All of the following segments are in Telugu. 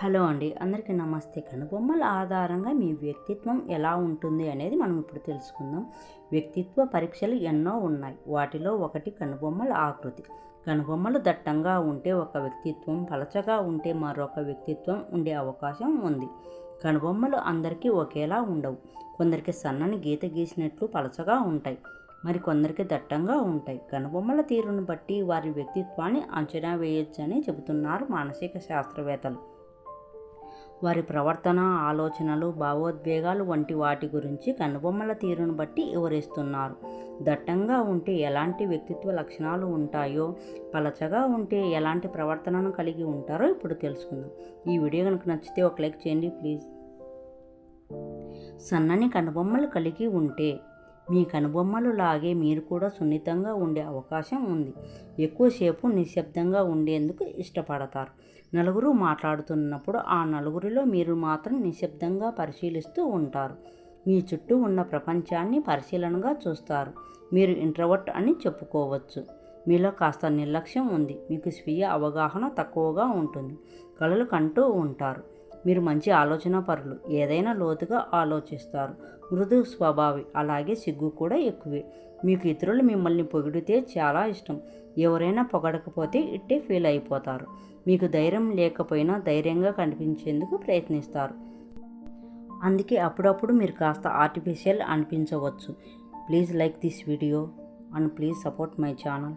హలో అండి. అందరికీ నమస్తే. కనుబొమ్మల ఆధారంగా మీ వ్యక్తిత్వం ఎలా ఉంటుంది అనేది మనం ఇప్పుడు తెలుసుకుందాం. వ్యక్తిత్వ పరీక్షలు ఎన్నో ఉన్నాయి. వాటిలో ఒకటి కనుబొమ్మల ఆకృతి. కనుబొమ్మలు దట్టంగా ఉంటే ఒక వ్యక్తిత్వం పలచగా ఉంటే మరొక వ్యక్తిత్వం ఉండే అవకాశం ఉంది. కనుబొమ్మలు అందరికీ ఒకేలా ఉండవు. కొందరికి సన్నని గీత గీసినట్లు పలచగా ఉంటాయి. మరి కొందరికి దట్టంగా ఉంటాయి. కనుబొమ్మల తీరును బట్టి వారి వ్యక్తిత్వాన్ని అంచనా వేయొచ్చని చెబుతున్నారు మానసిక శాస్త్రవేత్తలు. వారి ప్రవర్తన ఆలోచనలు భావోద్వేగాలు వంటి వాటి గురించి కనుబొమ్మల తీరును బట్టి వివరిస్తున్నారు. దట్టంగా ఉంటే ఎలాంటి వ్యక్తిత్వ లక్షణాలు ఉంటాయో పలచగా ఉంటే ఎలాంటి ప్రవర్తనను కలిగి ఉంటారో ఇప్పుడు తెలుసుకుందాం. ఈ వీడియో కనుక నచ్చితే ఒక లైక్ చేయండి ప్లీజ్. సన్నని కనుబొమ్మలు కలిగి ఉంటే మీ కనుబొమ్మలు లాగే మీరు కూడా సున్నితంగా ఉండే అవకాశం ఉంది. ఎక్కువసేపు నిశ్శబ్దంగా ఉండేందుకు ఇష్టపడతారు. నలుగురు మాట్లాడుతున్నప్పుడు ఆ నలుగురిలో మీరు మాత్రం నిశ్శబ్దంగా పరిశీలిస్తూ ఉంటారు. మీ చుట్టూ ఉన్న ప్రపంచాన్ని పరిశీలనగా చూస్తారు. మీరు ఇంట్రవర్ట్ అని చెప్పుకోవచ్చు. మీలో కాస్త నిర్లక్ష్యం ఉంది. మీకు స్వీయ అవగాహన తక్కువగా ఉంటుంది. కళలు కంటూ ఉంటారు. మీరు మంచి ఆలోచన పరులు ఏదైనా లోతుగా ఆలోచిస్తారు. మృదు స్వభావి అలాగే సిగ్గు కూడా ఎక్కువే. మీకు ఇతరులు మిమ్మల్ని పొగిడితే చాలా ఇష్టం. ఎవరైనా పొగడకపోతే ఇట్టే ఫీల్ అయిపోతారు. మీకు ధైర్యం లేకపోయినా ధైర్యంగా కనిపించేందుకు ప్రయత్నిస్తారు. అందుకే అప్పుడప్పుడు మీరు కాస్త ఆర్టిఫిషియల్ అనిపించవచ్చు. Please like this video and please support my channel.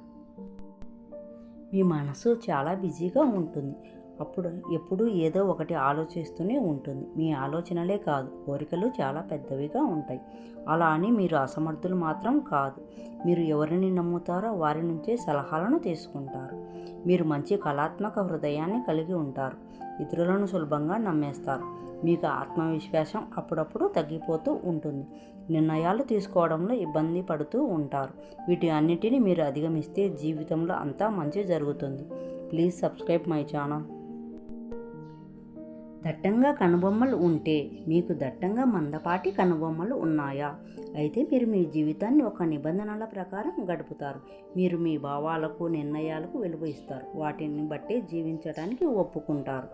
మీ మనసు చాలా బిజీగా ఉంటుంది. అప్పుడు ఎప్పుడూ ఏదో ఒకటి ఆలోచిస్తూనే ఉంటుంది. మీ ఆలోచనలే కాదు కోరికలు చాలా పెద్దవిగా ఉంటాయి. అలా అని మీరు అసమర్థులు మాత్రం కాదు. మీరు ఎవరిని నమ్ముతారో వారి నుంచే సలహాలను తీసుకుంటారు. మీరు మంచి కళాత్మక హృదయాన్ని కలిగి ఉంటారు. ఇతరులను సులభంగా నమ్మేస్తారు. మీకు ఆత్మవిశ్వాసం అప్పుడప్పుడు తగ్గిపోతూ ఉంటుంది. నిర్ణయాలు తీసుకోవడంలో ఇబ్బంది పడుతూ ఉంటారు. వీటి అన్నిటిని మీరు అధిగమిస్తే జీవితంలో అంతా మంచి జరుగుతుంది. Please subscribe my channel. దట్టంగా కనుబొమ్మలు ఉంటే మీకు దట్టంగా మందపాటి కనుబొమ్మలు ఉన్నాయా? అయితే మీరు మీ జీవితాన్ని ఒక నిబంధనల ప్రకారం గడుపుతారు. మీరు మీ భావాలకు నిర్ణయాలకు విలువ ఇస్తారు. వాటిని బట్టి జీవించడానికి ఒప్పుకుంటారు.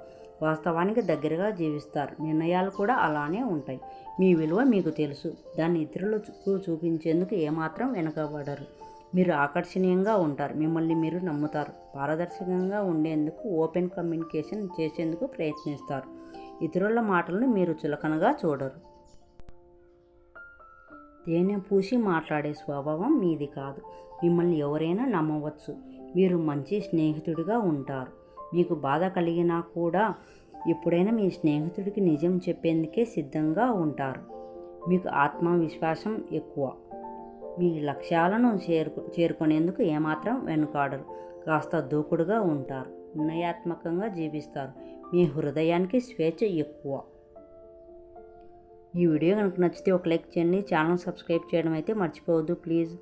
వాస్తవానికి దగ్గరగా జీవిస్తారు. నిర్ణయాలు కూడా అలానే ఉంటాయి. మీ విలువ మీకు తెలుసు. దాన్ని ఇతరులకు చూపించేందుకు ఏమాత్రం వెనకబడరు. మీరు ఆకర్షణీయంగా ఉంటారు. మిమ్మల్ని మీరు నమ్ముతారు. పారదర్శకంగా ఉండేందుకు ఓపెన్ కమ్యూనికేషన్ చేసేందుకు ప్రయత్నిస్తారు. ఇతరుల మాటలను మీరు చులకనగా చూడరు. తేనె పూసి మాట్లాడే స్వభావం మీది కాదు. మిమ్మల్ని ఎవరైనా నమ్మవచ్చు. మీరు మంచి స్నేహితుడిగా ఉంటారు. మీకు బాధ కలిగినా కూడా ఎప్పుడైనా మీ స్నేహితుడికి నిజం చెప్పేందుకే సిద్ధంగా ఉంటారు. మీకు ఆత్మవిశ్వాసం ఎక్కువ. మీ లక్ష్యాలను చేరుకు చేరుకునేందుకు ఏమాత్రం వెనుకాడరు. కాస్త దూకుడుగా ఉంటారు. నిర్ణయాత్మకంగా జీవిస్తారు. మీ హృదయానికి స్వేచ్ఛ ఎక్కువ. ఈ వీడియో కనుక నచ్చితే ఒక లైక్ చేయండి. ఛానల్ సబ్స్క్రైబ్ చేయడం అయితే మర్చిపోవద్దు. Please.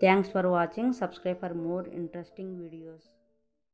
Thanks for watching. Subscribe for more interesting videos.